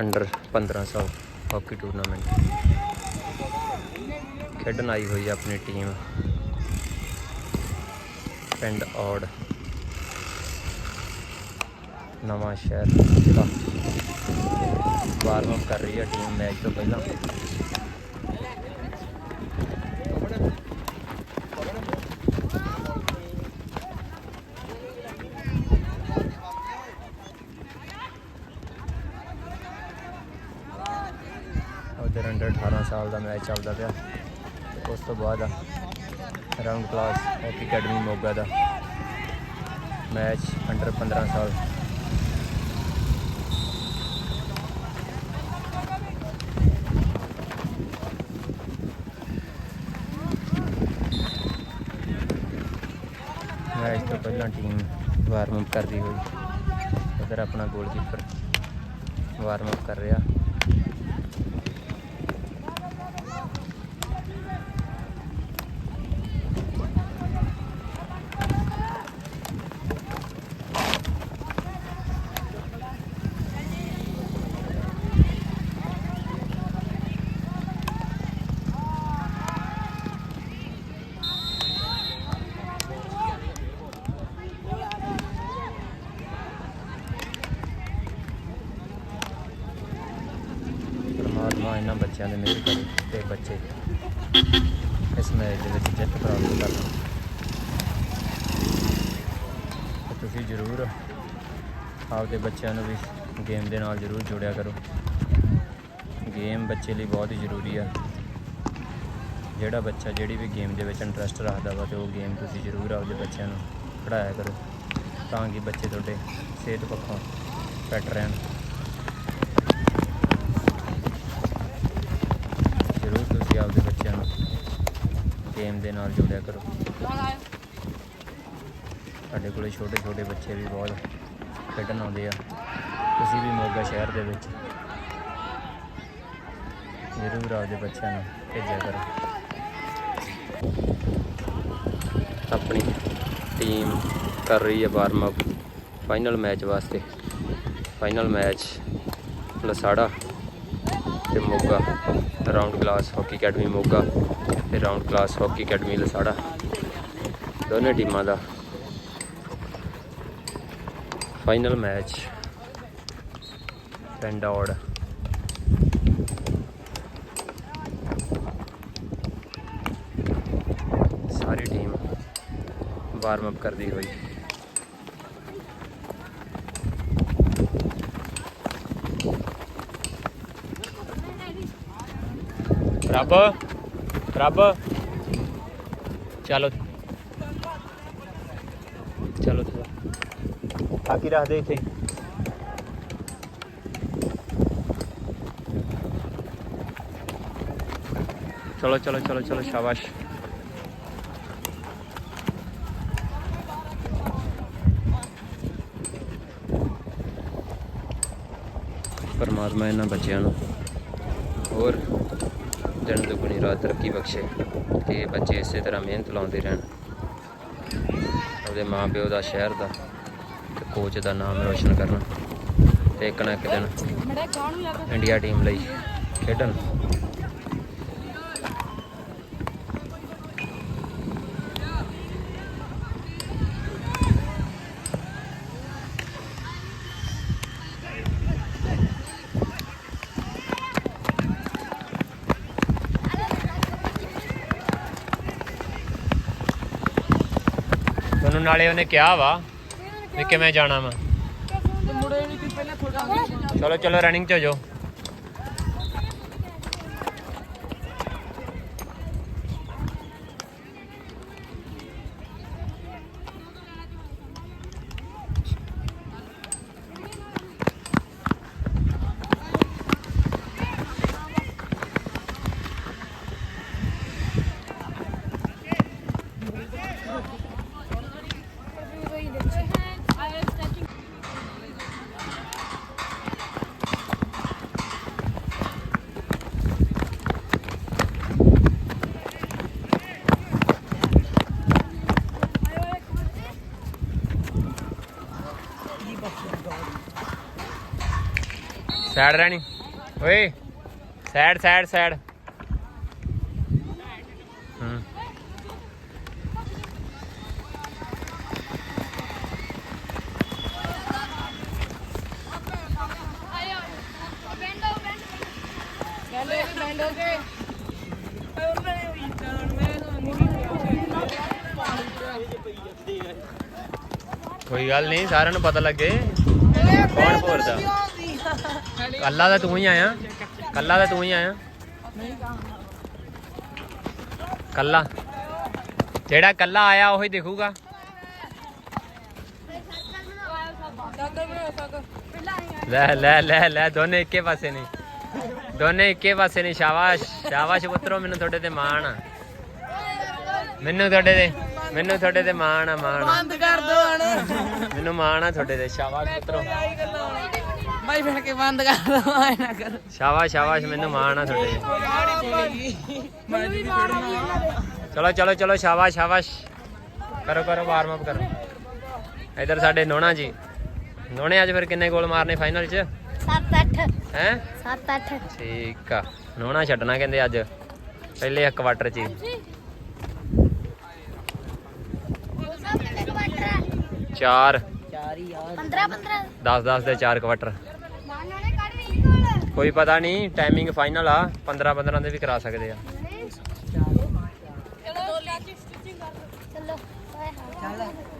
Under 1500 hockey tournament ਖੇਡਣ ਆਈ ਹੋਈ ਹੈ ਆਪਣੀ ਟੀਮ ਪਿੰਡ ਔੜ ਨਵਾਂ ਸ਼ਹਿਰ ਜ਼ਿਲ੍ਹਾ ਵਾਰਮ ਅਪ ਕਰ ਰਹੀ ਹੈ ਟੀਮ ਮੈਚ ਤੋਂ ਪਹਿਲਾਂ ਉਧਰ ਅੰਡਰ 18 ਸਾਲ ਦਾ ਮੈਚ ਚੱਲਦਾ ਪਿਆ। ਉਸ ਤੋਂ ਬਾਅਦ round glass hockey academy Moga ਦਾ ਮੈਚ ਅੰਡਰ 15 ਸਾਲ। ਮੈਚ ਤੋਂ ਪਹਿਲਾਂ ਟੀਮ ਵਾਰਮ ਅਪ ਕਰਦੀ ਹੋਈ। ਉਧਰ ਆਪਣਾ ਗੋਲਕੀਪਰ ਵਾਰਮ ਅਪ ਕਰ ਰਿਹਾ ਪਰਮਾਤਮਾ ਇਹਨਾਂ ਬੱਚਿਆਂ ਦੇ ਮਿਹਰ ਕਰੇ ਤੇ ਬੱਚੇ ਇਸ ਮੈਚ ਦੇ ਵਿੱਚ ਜਿੱਤ ਪ੍ਰਾਪਤ ਕਰਨ ਤੁਸੀਂ ਜ਼ਰੂਰ ਆਪਦੇ ਬੱਚਿਆਂ ਨੂੰ ਵੀ ਗੇਮ ਦੇ ਨਾਲ ਜ਼ਰੂਰ ਜੋੜਿਆ ਕਰੋ। ਗੇਮ ਬੱਚੇ ਲਈ ਬਹੁਤ ਹੀ ਜ਼ਰੂਰੀ ਆ। ਜਿਹੜਾ ਬੱਚਾ ਜਿਹੜੀ ਵੀ ਗੇਮ ਦੇ ਵਿੱਚ ਇੰਟਰਸਟ ਰੱਖਦਾ ਵਾ ਤੇ ਉਹ ਗੇਮ ਤੁਸੀਂ ਜ਼ਰੂਰ ਆਪਦੇ ਬੱਚਿਆਂ ਨੂੰ ਖਿਡਾਇਆ ਕਰੋ ਤਾਂ ਕਿ ਬੱਚੇ ਤੁਹਾਡੇ ਸਿਹਤ ਪੱਖੋਂ ਫਿੱਟ ਰਹਿਣ ਜ਼ਰੂਰ ਤੁਸੀਂ ਆਪਦੇ ਬੱਚਿਆਂ ਨੂੰ ਗੇਮ ਦੇ ਨਾਲ ਜੋੜਿਆ ਕਰੋ। ਸਾਡੇ ਕੋਲੇ ਛੋਟੇ ਛੋਟੇ ਬੱਚੇ ਵੀ ਬਹੁਤ ਖੇਡਣ ਆਉਂਦੇ ਆ। ਤੁਸੀਂ ਵੀ ਮੋਗਾ ਸ਼ਹਿਰ ਦੇ ਵਿੱਚ ਜ਼ਰੂਰ ਆਪਦੇ ਬੱਚਿਆਂ ਨੂੰ ਭੇਜਿਆ ਕਰੋ। ਆਪਣੀ ਟੀਮ ਕਰ ਰਹੀ ਹੈ ਵਾਰਮ ਅਪ ਫਾਈਨਲ ਮੈਚ ਵਾਸਤੇ। ਫਾਈਨਲ ਮੈਚ ਲਸਾੜਾ ਤੇ Moga. Round glass hockey academy Moga. ਤੇ round glass hockey academy Lasara. ਦੋਨੇ ਟੀਮਾਂ ਦਾ ਫਾਈਨਲ ਮੈਚ ਪਿੰਡ ਸਾਰੀ ਟੀਮ ਵਾਰਮ ਅਪ ਕਰਦੀ ਹੋਈ। ਰੱਬ। ਰੱਬ ਚਲੋ। ਚਲੋ ਚਲੋ। ਆਕੀ ਰੱਖ ਦੇ ਇੱਥੇ। ਚਲੋ ਚਲੋ ਚਲੋ ਚਲੋ, ਸ਼ਾਬਾਸ਼। ਪਰਮਾਤਮਾ ਇਹਨਾਂ ਬੱਚਿਆਂ ਨੂੰ। ਹੋਰ। ਦਿਨ ਦੁਗਣੀ ਰਾਤ ਤਰੱਕੀ ਬਖਸ਼ੇ ਇਹ ਬੱਚੇ ਇਸੇ ਤਰ੍ਹਾਂ ਮਿਹਨਤ ਲਾਉਂਦੇ ਰਹਿਣ। ਉਹਦੇ ਮਾਪਿਓ ਦਾ ਸ਼ਹਿਰ ਦਾ ਤੇ ਕੋਚ ਦਾ ਨਾਮ ਰੋਸ਼ਨ ਕਰਨ ਤੇ ਇੱਕ ਨਾ ਇੱਕ ਦਿਨ ਇੰਡੀਆ ਟੀਮ ਲਈ ਖੇਡਣ। ਨਾਲੇ ਉਹਨੇ ਕਿਹਾ ਵਾ ਵੀ ਕਿਵੇਂ ਜਾਣਾ ਵਾ। ਚਲੋ ਚਲੋ ਰਨਿੰਗ ਚ ਹੋ ਜਾਓ। ਸਾਈਡ ਰਹਿਣੀ ਓਏ ਸਾਈਡ ਸਾਈਡ ਸਾਈਡ ਹੂੰ ਕੋਈ ਗੱਲ ਨਹੀਂ, ਸਾਰਿਆਂ ਨੂੰ ਪਤਾ ਲੱਗੇ। ਕੌਣ ਭੋਰਦਾ ਕੱਲਾ ਤਾਂ ਤੂੰ ਹੀ ਆਇਆ। ਕੱਲਾ ਤਾਂ ਤੂੰ ਹੀ ਆਇਆ। ਕੱਲਾ ਜਿਹੜਾ ਕੱਲਾ ਆਇਆ ਉਹੀ ਦਿਖੂਗਾ। ਲੈ ਲੈ ਲੈ ਲੈ ਦੋਨੇ ਇੱਕੇ ਪਾਸੇ ਨੇ। ਦੋਨੇ ਇੱਕੇ ਪਾਸੇ ਨੇ। ਸ਼ਾਬਾਸ਼ ਸ਼ਾਬਾਸ਼ ਪੁੱਤਰੋ ਮੈਨੂੰ ਤੁਹਾਡੇ ਤੇ ਮਾਣ ਆ। ਮੈਨੂੰ ਤੁਹਾਡੇ ਤੇ ਮੈਨੂੰ ਤੁਹਾਡੇ ਤੇ ਮਾਣ ਆ ਮਾਣ। ਬੰਦ ਕਰ ਦੋ ਹਣ। ਮੈਨੂੰ ਮਾਣ ਆ ਤੁਹਾਡੇ ਤੇ ਸ਼ਾਬਾਸ਼ ਪੁੱਤਰੋ। ਬਾਈ ਬਣ ਕੇ ਬੰਦ ਕਰ ਦੋ ਆਏ ਨਾ ਕਰ। ਸ਼ਾਬਾਸ਼ ਸ਼ਾਬਾਸ਼ ਮੈਨੂੰ ਮਾਣ ਆ ਤੁਹਾਡੇ ਤੇ ਚਲੋ ਚਲੋ ਚਲੋ ਸ਼ਾਬਾਸ਼ ਸ਼ਾਬਾਸ਼। ਕਰੋ ਕਰੋ ਵਾਰਮ ਅਪ ਕਰੋ। ਇਧਰ ਸਾਡੇ ਨੋਣਾ ਜੀ। ਨੋਣੇ ਅੱਜ ਫਿਰ ਕਿੰਨੇ ਗੋਲ ਮਾਰਨੇ ਫਾਈਨਲ 'ਚ? 7-8 ਹੈ? 7-8 ਠੀਕ ਆ। ਨੋਣਾ ਛੱਡਣਾ ਕਹਿੰਦੇ ਅੱਜ। ਪਹਿਲੇ ਇੱਕ ਕੁਆਟਰ 'ਚ ਹੀ। ਚਾਰ ਚਾਰ ਹੀ ਆ? 15-15 10 10 ਦੇ ਚਾਰ ਕੁਆਟਰ ਕੋਈ ਪਤਾ ਨਹੀਂ ਟਾਈਮਿੰਗ ਫਾਈਨਲ ਆ 15 15 ਦੇ ਵੀ ਕਰਾ ਸਕਦੇ ਆ। ਚਲੋ। ਓਏ ਹਾਂ ਚੱਲ।